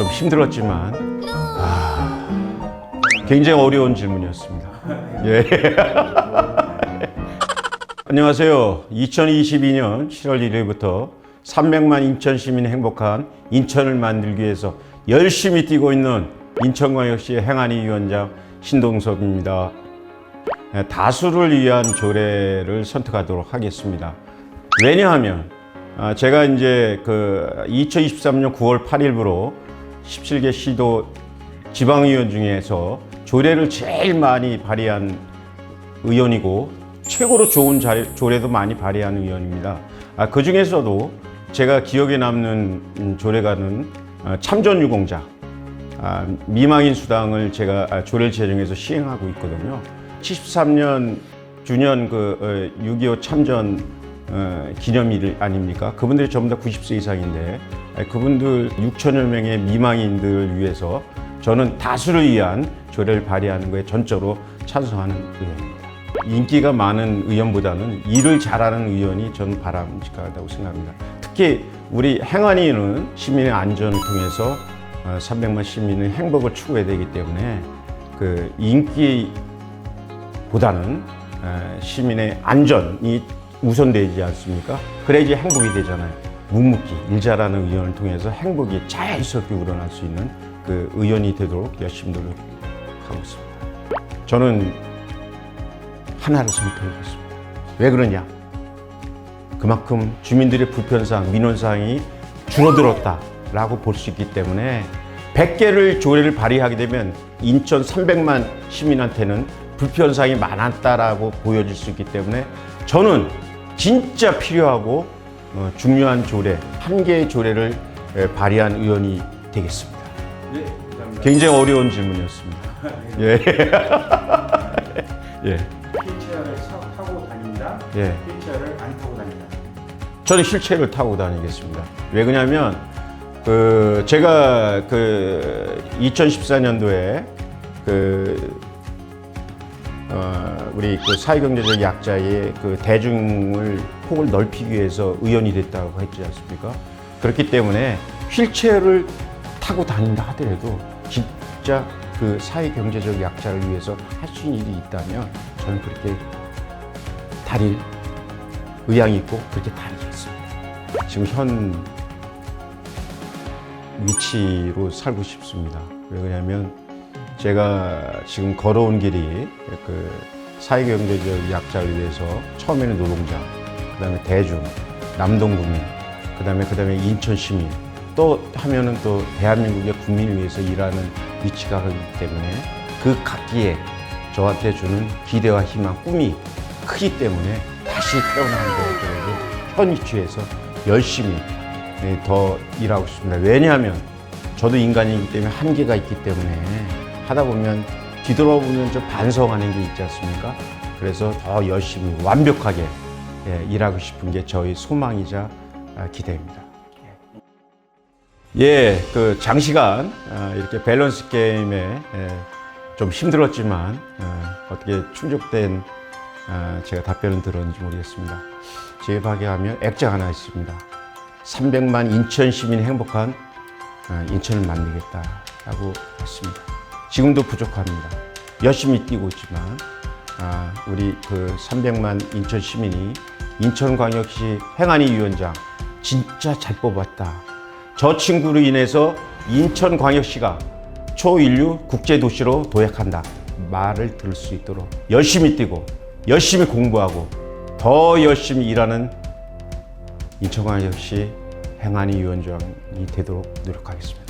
좀 힘들었지만 아, 굉장히 어려운 질문이었습니다. 예. 안녕하세요. 2022년 7월 1일부터 300만 인천 시민이 행복한 인천을 만들기 위해서 열심히 뛰고 있는 인천광역시 행안위 위원장 신동섭입니다. 예, 다수를 위한 조례를 선택하도록 하겠습니다. 왜냐하면 아, 제가 이제 그 2023년 9월 8일부로 17개 시도 지방의원 중에서 조례를 제일 많이 발의한 의원이고 최고로 좋은 자- 조례도 많이 발의한 의원입니다. 아, 그 중에서도 제가 기억에 남는 음, 조례가는 어, 참전유공자 아, 미망인 수당을 제가 아, 조례를 제정해서 시행하고 있거든요. 73년 주년 그 6.25 참전 어, 기념일 아닙니까? 그분들이 전부 다 90세 이상인데 아, 그분들 6천여 명의 미망인들을 위해서 저는 다수를 위한 조례를 발의하는 거에 전적으로 찬성하는 의원입니다. 인기가 많은 의원보다는 일을 잘하는 의원이 저는 바람직하다고 생각합니다. 특히 우리 행안위는 시민의 안전을 통해서 어, 300만 시민의 행복을 추구해야 되기 때문에 그 인기보다는 에, 시민의 안전이 우선되지 않습니까? 그래야지 행복이 되잖아요. 묵묵히 일 잘하는 의원을 통해서 행복이 자연스럽게 우러날 수 있는 그 의원이 되도록 열심히 노력하고 있습니다. 저는 하나를 선택하겠습니다. 왜 그러냐? 그만큼 주민들의 불편사항, 민원사항이 줄어들었다라고 볼 수 있기 때문에 100개를 조례를 발의하게 되면 인천 300만 시민한테는 불편사항이 많았다라고 보여질 수 있기 때문에 저는 진짜 필요하고 어, 중요한 조례, 한 개의 조례를 에, 발의한 의원이 되겠습니다. 네, 감사합니다. 굉장히 어려운 질문이었습니다. 예. 예. 휠체어를 차- 타고 다닌다, 예. 휠체어를 안 타고 다닌다. 저는 휠체어를 타고 다니겠습니다. 왜 그러냐면 그 제가 그 2014년도에 그 어, 우리 그 사회경제적 약자의 그 대중을 폭을 넓히기 위해서 의원이 됐다고 했지 않습니까? 그렇기 때문에 휠체어를 타고 다닌다 하더라도 진짜 그 사회경제적 약자를 위해서 할 수 있는 일이 있다면 저는 그렇게 다닐 의향이 있고 그렇게 다니겠습니다. 지금 현 위치로 살고 싶습니다. 왜 그러냐면 제가 지금 걸어온 길이 그 사회경제적 약자를 위해서 처음에는 노동자, 그 다음에 대중, 남동구민, 그 다음에 그 다음에 인천 시민, 또 하면은 또 대한민국의 국민을 위해서 일하는 위치가 그렇기 때문에 그 각기에 저한테 주는 기대와 희망, 꿈이 크기 때문에 다시 태어나는 거더라도 현 위치에서 열심히 네, 더 일하고 싶습니다. 왜냐하면 저도 인간이기 때문에 한계가 있기 때문에 하다 보면 뒤돌아보면 좀 반성하는 게 있지 않습니까? 그래서 더 열심히 완벽하게 예, 일하고 싶은 게 저희 소망이자 아, 기대입니다. 예, 그 장시간 아, 이렇게 밸런스 게임에 예, 좀 힘들었지만 어, 어떻게 충족된 아, 제가 답변을 들었는지 모르겠습니다. 제 ഭാഗ്하면 액자 하나 있습니다. 300만 인천 시민이 행복한 어, 인천을 만들겠다라고 했습니다. 지금도 부족합니다. 열심히 뛰고 있지만 아, 우리 그 300만 인천 시민이 인천광역시 행안위 위원장 진짜 잘 뽑았다. 저 친구로 인해서 인천광역시가 초인류 국제도시로 도약한다. 말을 들을 수 있도록 열심히 뛰고 열심히 공부하고 더 열심히 일하는 인천광역시 행안위 위원장이 되도록 노력하겠습니다.